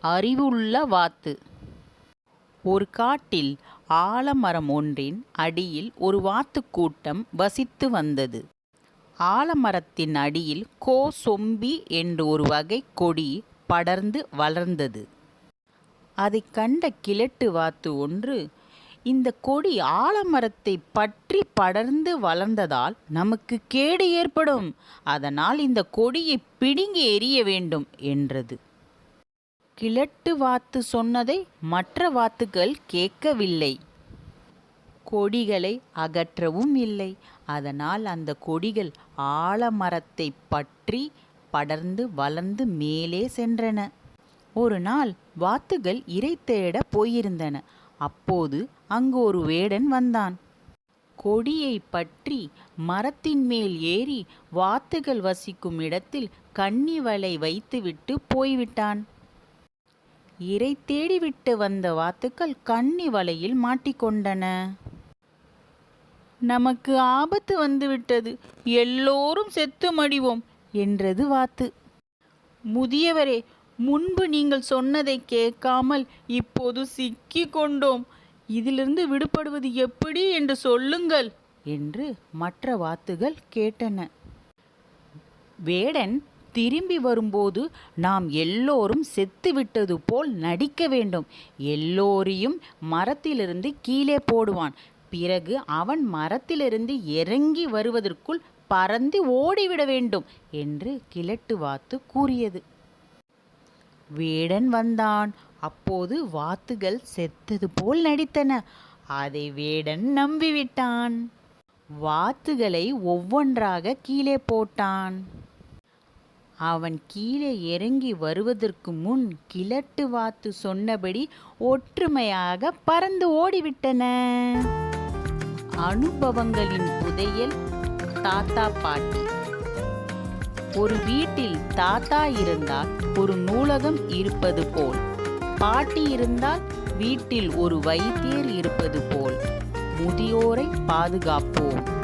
அறிவுள்ள வாத்து. ஒரு காட்டில் ஆலமரம் ஒன்றின் அடியில் ஒரு வாத்து கூட்டம் வசித்து வந்தது. ஆலமரத்தின் அடியில் கோ சொம்பி என்று ஒரு வகை கொடி படர்ந்து வளர்ந்தது. அதைக் கண்ட கிழட்டு வாத்து ஒன்று இந்த கொடி ஆலமரத்தை பற்றி படர்ந்து வளர்ந்ததால் நமக்கு கேடு ஏற்படும். அதனால் இந்த கொடியை பிடுங்கி எறிய வேண்டும் என்றது. கிழட்டு வாத்து சொன்னதை மற்ற வாத்துகள் கேட்கவில்லை. கொடிகளை அகற்றவும் இல்லை. அதனால் அந்த கொடிகள் ஆலமரத்தை பற்றி படர்ந்து வளர்ந்து மேலே சென்றன. ஒரு நாள் வாத்துகள் இரை தேட போயிருந்தன. அப்போது அங்கு ஒரு வேடன் வந்தான். கொடியை பற்றி மரத்தின் மேல் ஏறி வாத்துகள் வசிக்கும் இடத்தில் கன்னி வலை வைத்துவிட்டு போய்விட்டான். இரை தேடிவிட்டு வந்த வாத்துக்கள் கன்னி வலையில் மாட்டிக்கொண்டன. நமக்கு ஆபத்து வந்துவிட்டது. எல்லோரும் செத்து மடிவோம் என்றது வாத்து. முதியவரே முன்பு நீங்கள் சொன்னதை கேட்காமல் இப்போது சிக்கி கொண்டோம். இதிலிருந்து விடுபடுவது எப்படி என்று சொல்லுங்கள் என்று மற்ற வாத்துகள் கேட்டன. வேடன் திரும்பி வரும்போது நாம் எல்லோரும் செத்துவிட்டது போல் நடிக்க வேண்டும். எல்லோரையும் மரத்திலிருந்து கீழே போடுவான். பிறகு அவன் மரத்திலிருந்து இறங்கி வருவதற்குள் பறந்து ஓடிவிட வேண்டும் என்று கிழட்டு வாத்து கூறியது. வேடன் வந்தான். அப்போது வாத்துகள் செத்தது போல் நடித்தன. அதை வேடன் நம்பிவிட்டான். வாத்துகளை ஒவ்வொன்றாக கீழே போட்டான். அவன் கீழே இறங்கி வருவதற்கு முன் கிழட்டு வாத்து சொன்னபடி ஒற்றுமையாக பறந்து ஓடிவிட்டன. அனுபவங்களின் புதையல் தாத்தா பாட்டி. ஒரு வீட்டில் தாத்தா இருந்தால் ஒரு நூலகம் இருப்பது போல். பாட்டி இருந்தால் வீட்டில் ஒரு வைத்தியர் இருப்பது போல். முதியோரை பாதுகாப்போம்.